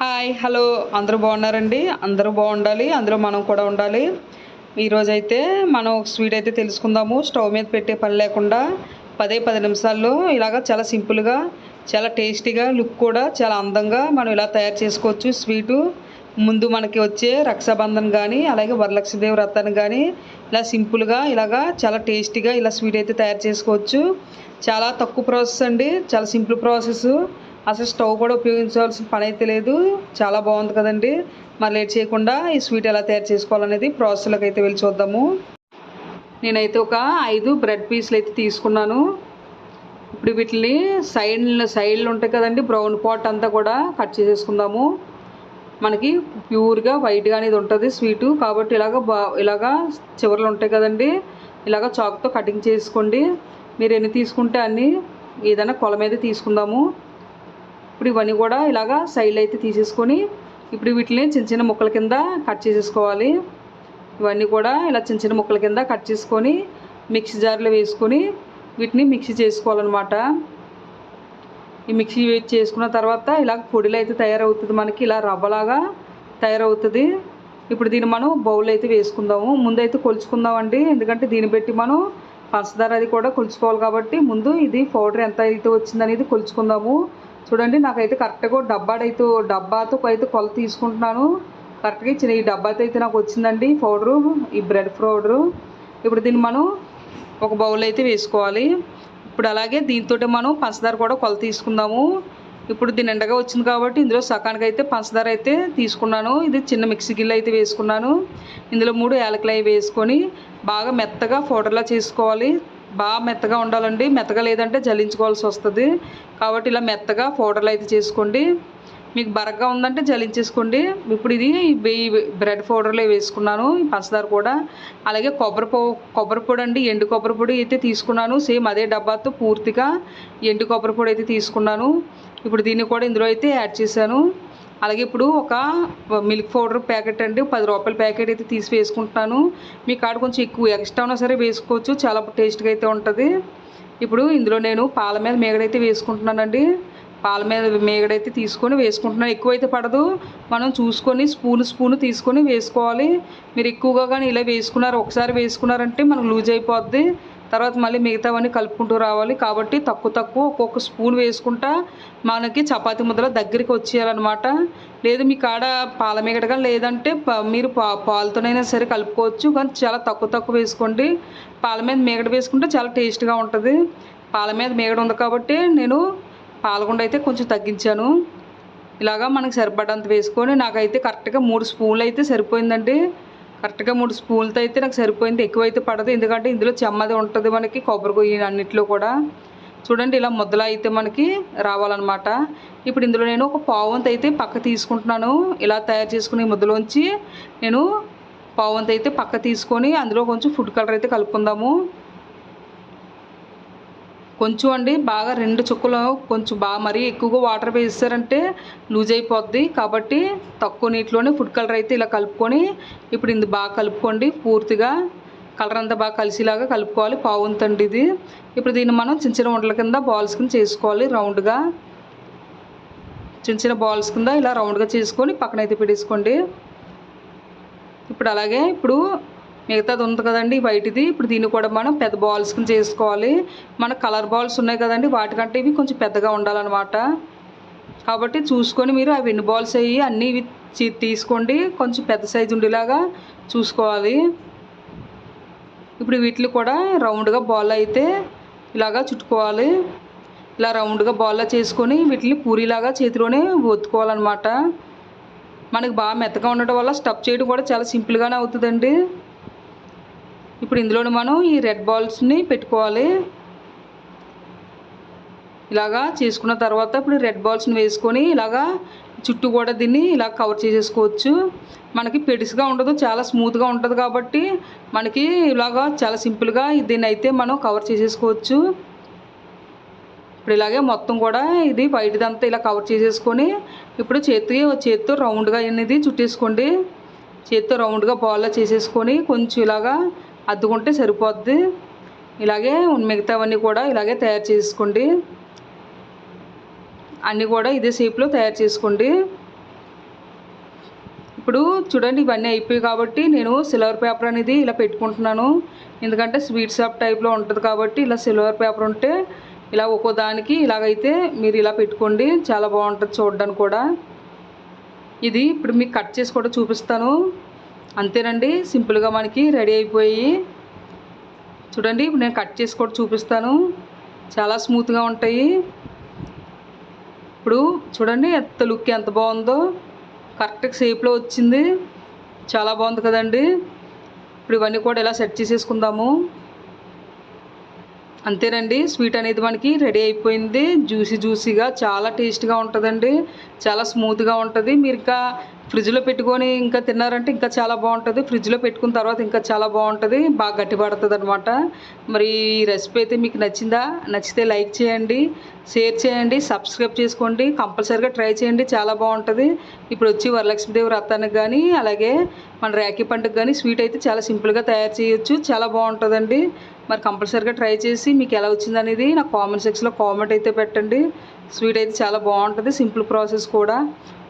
Hi hello. అందరూ బాగున్నారండి? అందరూ బాగుండాలి. అందులో మనం కూడా ఉండాలి. ఈరోజు అయితే మనం ఒక స్వీట్ అయితే తెలుసుకుందాము. స్టవ్ మీద పెట్టే పని లేకుండా పదే పది నిమిషాల్లో ఇలాగ చాలా సింపుల్గా చాలా టేస్టీగా లుక్ కూడా చాలా అందంగా మనం ఇలా తయారు చేసుకోవచ్చు. స్వీటు ముందు మనకి వచ్చే రక్షాబంధన్ కానీ అలాగే వరలక్ష్మీదేవి వ్రతాన్ని కానీ ఇలా సింపుల్గా ఇలాగా చాలా టేస్టీగా ఇలా స్వీట్ అయితే తయారు చేసుకోవచ్చు. చాలా తక్కువ ప్రాసెస్ అండి. చాలా సింపుల్ ప్రాసెస్. అసలు స్టవ్ కూడా ఉపయోగించాల్సిన పని అయితే లేదు. చాలా బాగుంది కదండి. మరి లేట్ చేయకుండా ఈ స్వీట్ ఎలా తయారు చేసుకోవాలనేది ప్రాసెస్లోకి అయితే వెళ్ళి చూద్దాము. నేనైతే ఒక ఐదు బ్రెడ్ పీసులు అయితే తీసుకున్నాను. ఇప్పుడు వీటిని సైడ్ సైడ్లు ఉంటాయి కదండి బ్రౌన్ పాట్ అంతా కూడా కట్ చేసేసుకుందాము. మనకి ప్యూర్గా వైట్గా అనేది ఉంటుంది స్వీటు. కాబట్టి ఇలాగ బా ఇలాగా చివర్లు ఉంటాయి కదండి. ఇలాగ చాక్తో కటింగ్ చేసుకోండి. మీరు ఎన్ని తీసుకుంటే అన్నీ ఏదైనా కొల మీద తీసుకుందాము. ఇప్పుడు ఇవన్నీ కూడా ఇలాగా సైడ్లు అయితే తీసేసుకొని ఇప్పుడు వీటిని చిన్న చిన్న ముక్కల కింద కట్ చేసేసుకోవాలి. ఇవన్నీ కూడా ఇలా చిన్న చిన్న ముక్కల కింద కట్ చేసుకొని మిక్సీ జార్లో వేసుకొని వీటిని మిక్సీ చేసుకోవాలన్నమాట. ఈ మిక్సీ చేసుకున్న తర్వాత ఇలా పొడిలో అయితే తయారవుతుంది మనకి ఇలా రవ్వలాగా తయారవుతుంది. ఇప్పుడు దీన్ని మనం బౌల్ అయితే వేసుకుందాము. ముందు అయితే కొలుచుకుందామండి. ఎందుకంటే దీన్ని బట్టి మనం పంచదార అది కూడా కొలుచుకోవాలి కాబట్టి ముందు ఇది పౌడర్ ఎంత అయితే వచ్చిందనేది కొలుచుకుందాము. చూడండి నాకైతే కరెక్ట్గా డబ్బాడైతే డబ్బాతో అయితే కొలత తీసుకుంటున్నాను. కరెక్ట్గా ఇచ్చిన ఈ డబ్బాతో అయితే నాకు వచ్చిందండి పౌడరు ఈ బ్రెడ్ పౌడరు. ఇప్పుడు దీన్ని మనం ఒక బౌల్ అయితే వేసుకోవాలి. ఇప్పుడు అలాగే దీంతో మనం పంచదార కూడా కొలత తీసుకుందాము. ఇప్పుడు దీని ఎండగా వచ్చింది కాబట్టి ఇందులో సకానికి అయితే పంచదార అయితే తీసుకున్నాను. ఇది చిన్న మిక్సీ గిన్నె అయితే వేసుకున్నాను. ఇందులో మూడు యాలకులు అవి వేసుకొని బాగా మెత్తగా పౌడర్లా చేసుకోవాలి. బాగా మెత్తగా ఉండాలండి. మెత్తగా లేదంటే జలించుకోవాల్సి వస్తుంది. కాబట్టి ఇలా మెత్తగా పౌడర్లు అయితే చేసుకోండి. మీకు బరగ్గా ఉందంటే జలించేసుకోండి ఇప్పుడు ఇది వెయ్యి బ్రెడ్ పౌడర్లో వేసుకున్నాను పంచదార కూడా. అలాగే కొబ్బరి పో కొబ్బరి పొడి అండి ఎండు కొబ్బరి పొడి అయితే తీసుకున్నాను. సేమ్ అదే డబ్బాతో పూర్తిగా ఎండు కొబ్బరి పొడి అయితే తీసుకున్నాను. ఇప్పుడు దీన్ని కూడా ఇందులో అయితే యాడ్ చేశాను. అలాగే ఇప్పుడు ఒక మిల్క్ పౌడర్ ప్యాకెట్ అండి పది రూపాయల ప్యాకెట్ అయితే తీసి వేసుకుంటున్నాను మీ కాడ కొంచెం ఎక్కువ ఎక్స్ట్రా ఉన్నా సరే వేసుకోవచ్చు చాలా టేస్ట్గా అయితే ఉంటుంది. ఇప్పుడు ఇందులో నేను పాల మీద మేగడైతే వేసుకుంటున్నానండి. పాల మీద మేగడైతే తీసుకొని వేసుకుంటున్నాను. ఎక్కువైతే పడదు. మనం చూసుకొని స్పూన్ స్పూన్ తీసుకొని వేసుకోవాలి. మీరు ఎక్కువగా కానీ ఇలా వేసుకున్నారు ఒకసారి వేసుకున్నారంటే మనకు లూజ్ అయిపోద్ది. తర్వాత మళ్ళీ మిగతావన్నీ కలుపుకుంటూ రావాలి. కాబట్టి తక్కువ తక్కువ ఒక్కొక్క స్పూన్ వేసుకుంటా మనకి చపాతి ముద్దల దగ్గరికి వచ్చేయాలన్నమాట. లేదు మీ కాడ పాల మీగడగా లేదంటే ప- మీరు పా పాలతోనైనా సరే కలుపుకోవచ్చు. కానీ చాలా తక్కువ తక్కువ వేసుకోండి. పాల మీద మీగడ వేసుకుంటే చాలా టేస్ట్గా ఉంటుంది. పాల మీద మీగడ ఉంది కాబట్టి నేను పాలగుండ అయితే కొంచెం తగ్గించాను. ఇలాగా మనకి సరిపడంత వేసుకొని నాకైతే కరెక్ట్గా మూడు స్పూన్లు అయితే సరిపోయిందండి. కరెక్ట్గా మూడు స్పూన్లతో అయితే నాకు సరిపోయింది. ఎక్కువైతే పడదు. ఎందుకంటే ఇందులో చెమ్మది ఉంటుంది మనకి కొబ్బరి కొయ్యి అన్నిట్లో కూడా. చూడండి ఇలా ముద్దలా అయితే మనకి రావాలన్నమాట. ఇప్పుడు ఇందులో నేను ఒక పావంత అయితే పక్క తీసుకుంటున్నాను. ఇలా తయారు చేసుకునే ముద్దలోంచి నేను పావంత అయితే పక్క తీసుకొని అందులో కొంచెం ఫుడ్ కలర్ అయితే కలుపుకుందాము. కొంచెం అండి బాగా రెండు చుక్కలు కొంచెం బాగా మరీ ఎక్కువగా వాటర్ వేసారంటే లూజ్ అయిపోద్ది. కాబట్టి తక్కువ నీటిలోనే ఫుడ్ కలర్ అయితే ఇలా కలుపుకొని ఇప్పుడు ఇది బాగా కలుపుకోండి. పూర్తిగా కలర్ అంతా బాగా కలిసేలాగా కలుపుకోవాలి. పావుంతండి ఇది. ఇప్పుడు దీన్ని మనం చిన్న చిన్న ఉండల కింద బాల్స్ కింద చేసుకోవాలి. రౌండ్గా చిన్న చిన్న బాల్స్ కింద ఇలా రౌండ్గా చేసుకొని పక్కన అయితే పెట్టేసుకోండి. ఇప్పుడు అలాగే ఇప్పుడు మిగతాది ఉంది కదండి వైట్ది ఇప్పుడు దీన్ని కూడా మనం పెద్ద బాల్స్ కింద చేసుకోవాలి. మన కలర్ బాల్స్ ఉన్నాయి కదండి వాటికంటే ఇవి కొంచెం పెద్దగా ఉండాలన్నమాట. కాబట్టి చూసుకొని మీరు అవి ఎన్ని బాల్స్ అయ్యి అన్నీ తీసుకోండి. కొంచెం పెద్ద సైజు ఉండేలాగా చూసుకోవాలి. ఇప్పుడు వీటిని కూడా రౌండ్గా బాల్ అయితే ఇలాగా చుట్టుకోవాలి. ఇలా రౌండ్గా బాల్లా చేసుకొని వీటిని పూరిలాగా చేతిలోనే ఒత్తుకోవాలన్నమాట. మనకి బాగా మెత్తగా ఉండటం వల్ల స్టఫ్ చేయడం కూడా చాలా సింపుల్గానే అవుతుందండి. ఇప్పుడు ఇందులోనే మనం ఈ రెడ్ బాల్స్ని పెట్టుకోవాలి. ఇలాగా చేసుకున్న తర్వాత ఇప్పుడు రెడ్ బాల్స్ని వేసుకొని ఇలాగా చుట్టూ కూడా దీన్ని ఇలా కవర్ చేసేసుకోవచ్చు. మనకి పెడిసిగా ఉండదు చాలా స్మూత్గా ఉంటుంది కాబట్టి మనకి ఇలాగా చాలా సింపుల్గా దీన్ని అయితే మనం కవర్ చేసేసుకోవచ్చు. ఇప్పుడు ఇలాగే మొత్తం కూడా ఇది బయటదంతా ఇలా కవర్ చేసేసుకొని ఇప్పుడు చేతి చేతితో రౌండ్గా అనేది చుట్టేసుకోండి. చేతితో రౌండ్గా బాల్లా చేసేసుకొని కొంచెం ఇలాగా అద్దుకుంటే సరిపోద్ది. ఇలాగే మిగతావన్నీ కూడా ఇలాగే తయారు చేసుకోండి. అన్నీ కూడా ఇదే షేప్లో తయారు చేసుకోండి. ఇప్పుడు చూడండి ఇవన్నీ అయిపోయాయి కాబట్టి నేను సిల్వర్ పేపర్ అనేది ఇలా పెట్టుకుంటున్నాను. ఎందుకంటే స్వీట్ షాప్ టైప్లో ఉంటుంది కాబట్టి ఇలా సిల్వర్ పేపర్ ఉంటే ఇలా ఒక్కో దానికి ఇలాగైతే మీరు ఇలా పెట్టుకోండి. చాలా బాగుంటుంది చూడడానికి కూడా. ఇది ఇప్పుడు మీకు కట్ చేసి కూడా చూపిస్తాను. అంతేనండి సింపుల్గా మనకి రెడీ అయిపోయి. చూడండి ఇప్పుడు నేను కట్ చేసి కూడా చూపిస్తాను. చాలా స్మూత్గా ఉంటాయి. ఇప్పుడు చూడండి ఎంత లుక్ ఎంత బాగుందో. కరెక్ట్ షేప్లో వచ్చింది. చాలా బాగుంది కదండి. ఇప్పుడు ఇవన్నీ కూడా ఇలా సెట్ చేసేసుకుందాము. అంతేనండి స్వీట్ అనేది మనకి రెడీ అయిపోయింది. జ్యూసీ జ్యూసీగా చాలా టేస్ట్గా ఉంటుందండి. చాలా స్మూత్గా ఉంటుంది. మీరు ఇంకా ఫ్రిడ్జ్లో పెట్టుకొని ఇంకా తిన్నారంటే ఇంకా చాలా బాగుంటుంది. ఫ్రిడ్జ్లో పెట్టుకున్న తర్వాత ఇంకా చాలా బాగుంటుంది. బాగా గట్టిపడుతుంది అనమాట మరి ఈ రెసిపీ అయితే మీకు నచ్చిందా? నచ్చితే లైక్ చేయండి షేర్ చేయండి సబ్స్క్రైబ్ చేసుకోండి కంపల్సరీగా ట్రై చేయండి. చాలా బాగుంటుంది. ఇప్పుడు వచ్చి వరలక్ష్మీదేవి వ్రతానికి కానీ అలాగే మన రాఖీ పండుగ కానీ స్వీట్ అయితే చాలా సింపుల్గా తయారు చేయొచ్చు. చాలా బాగుంటుందండి. మరి కంపల్సరీగా ట్రై చేసి మీకు ఎలా వచ్చింది అనేది నాకు కామెంట్ సెక్షన్లో కామెంట్ అయితే పెట్టండి. స్వీట్ అయితే చాలా బాగుంటుంది. సింపుల్ ప్రాసెస్ కూడా.